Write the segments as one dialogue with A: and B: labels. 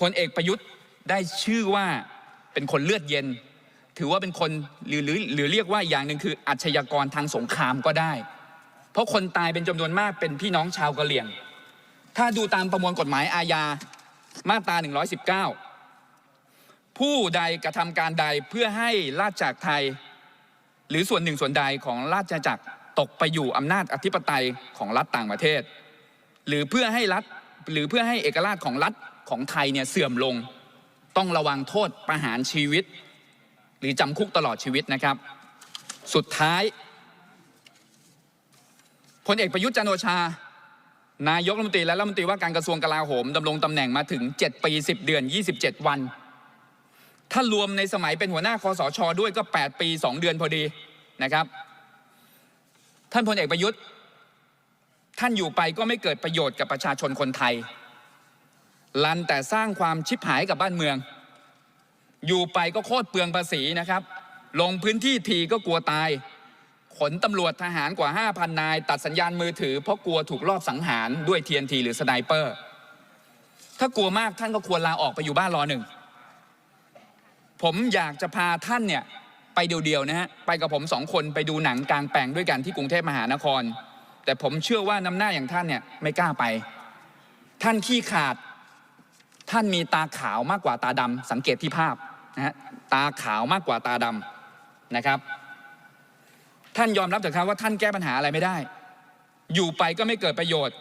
A: พลเอกประยุทธ์ได้ชื่อว่าเป็นคนเลือดเย็น ถือว่าเป็นคนหรือหรือหรือเรียกว่าอย่างหนึ่งคืออาชญากรทางสงครามก็ได้ เพราะคนตายเป็นจำนวนมากเป็นพี่น้องชาวกะเหรี่ยง ถ้าดูตามประมวลกฎหมายอาญามาตรา 119 ผู้ใดกระทำการใดเพื่อให้ราชจักรไทย หรือส่วนหนึ่งส่วนใดของราชจักรตกไปอยู่อำนาจอธิปไตยของรัฐต่างประเทศ หรือเพื่อให้รัฐหรือเพื่อให้เอกราชของรัฐ ของไทยเนี่ยเสื่อมลง ต้องระวังโทษประหารชีวิต หรือจำคุกตลอดชีวิตนะครับ สุดท้ายพลเอกประยุทธ์จันโอชา นายกรัฐมนตรีและรัฐมนตรีว่าการกระทรวงกลาโหมดำรงตำแหน่งมาถึง 7 ปี 10 เดือน 27 วัน ถ้ารวมในสมัยเป็นหัวหน้าคอสชด้วยก็ 8 ปี 2 เดือนพอดีนะครับ ท่านพลเอกประยุทธ์ ท่านอยู่ไปก็ไม่เกิดประโยชน์กับประชาชนคนไทย ลันแต่สร้างความชิบหายกับบ้านเมือง อยู่ไปก็โคตรเปลืองภาษีนะครับ ลงพื้นที่ทีก็กลัวตาย ขนตำรวจทหารกว่า 5,000 นาย ตัดสัญญาณมือถือเพราะกลัวถูกลอบสังหารด้วย TNT หรือสไนเปอร์ ถ้ากลัวมากท่านก็ควรลาออกไปอยู่บ้านรอหนึ่ง ผมอยากจะพาท่านเนี่ยไปเดียวๆนะฮะ ไปกับผมสองคนไปดูหนังกลางแปลงด้วยกันที่กรุงเทพมหานคร แต่ผมเชื่อว่าน้ำหน้าอย่างท่านเนี่ยไม่กล้าไป ท่านขี้ขาด ท่านมีตาขาวมากกว่าตาดำสังเกตที่ภาพนะฮะตาขาวมากกว่าตาดำนะครับ ท่านยอมรับเถอะครับว่าท่านแก้ปัญหาอะไรไม่ได้ อยู่ไปก็ไม่เกิดประโยชน์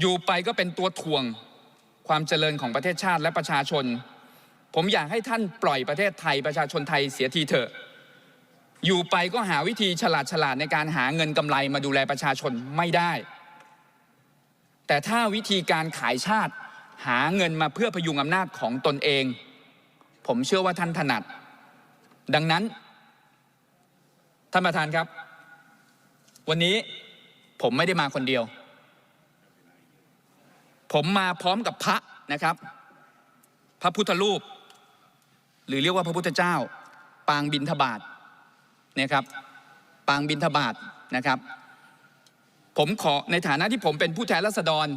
A: อยู่ไปก็เป็นตัวถ่วงความเจริญของประเทศชาติและประชาชน ผมอยากให้ท่านปล่อยประเทศไทยประชาชนไทยเสียทีเถอะ อยู่ไปก็หาวิธีฉลาดฉลาดในการหาเงินกำไรมาดูแลประชาชนไม่ได้ แต่ถ้าวิธีการขายชาติ หาเงินมาเพื่อพยุงอำนาจของตนเอง ผมเชื่อว่าท่านถนัด ดังนั้น ท่านประธานครับ วันนี้ผมไม่ได้มาคนเดียว ผมมาพร้อมกับพระนะครับ พระพุทธรูป หรือเรียกว่าพระพุทธเจ้า ปางบินทบาทเนี่ยครับปางบินทบาทนะครับ ผมขอในฐานะที่ผมเป็นผู้แทนราษฎร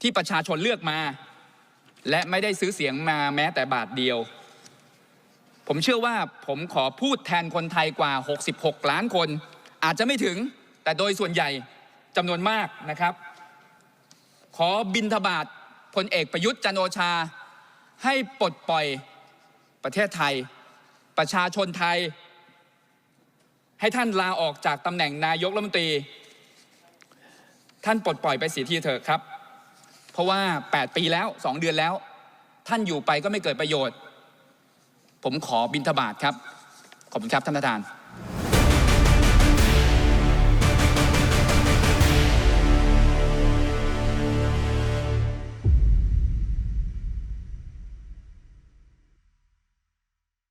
A: ที่ประชาชนเลือกมา และไม่ได้ซื้อเสียงมาแม้แต่บาทเดียว ผมเชื่อว่าผมขอพูดแทนคนไทยกว่า 66 ล้านคน อาจจะไม่ถึงแต่โดยส่วนใหญ่จำนวนมากนะครับ ขอบินทบาทพลเอกประยุทธ์จันโอชา ให้ปลดปล่อยประเทศไทย ประชาชนไทย ให้ท่านลาออกจากตำแหน่งนายกรัฐมนตรี ท่านปลดปล่อยไปเสียทีเถอะครับ ราะว่า 8 ปีแล้ว 2 เดือนแล้ว ท่านอยู่ไปก็ไม่เกิดประโยชน์ ผมขอบินทบาทครับ ขอบคุณครับท่านประธาน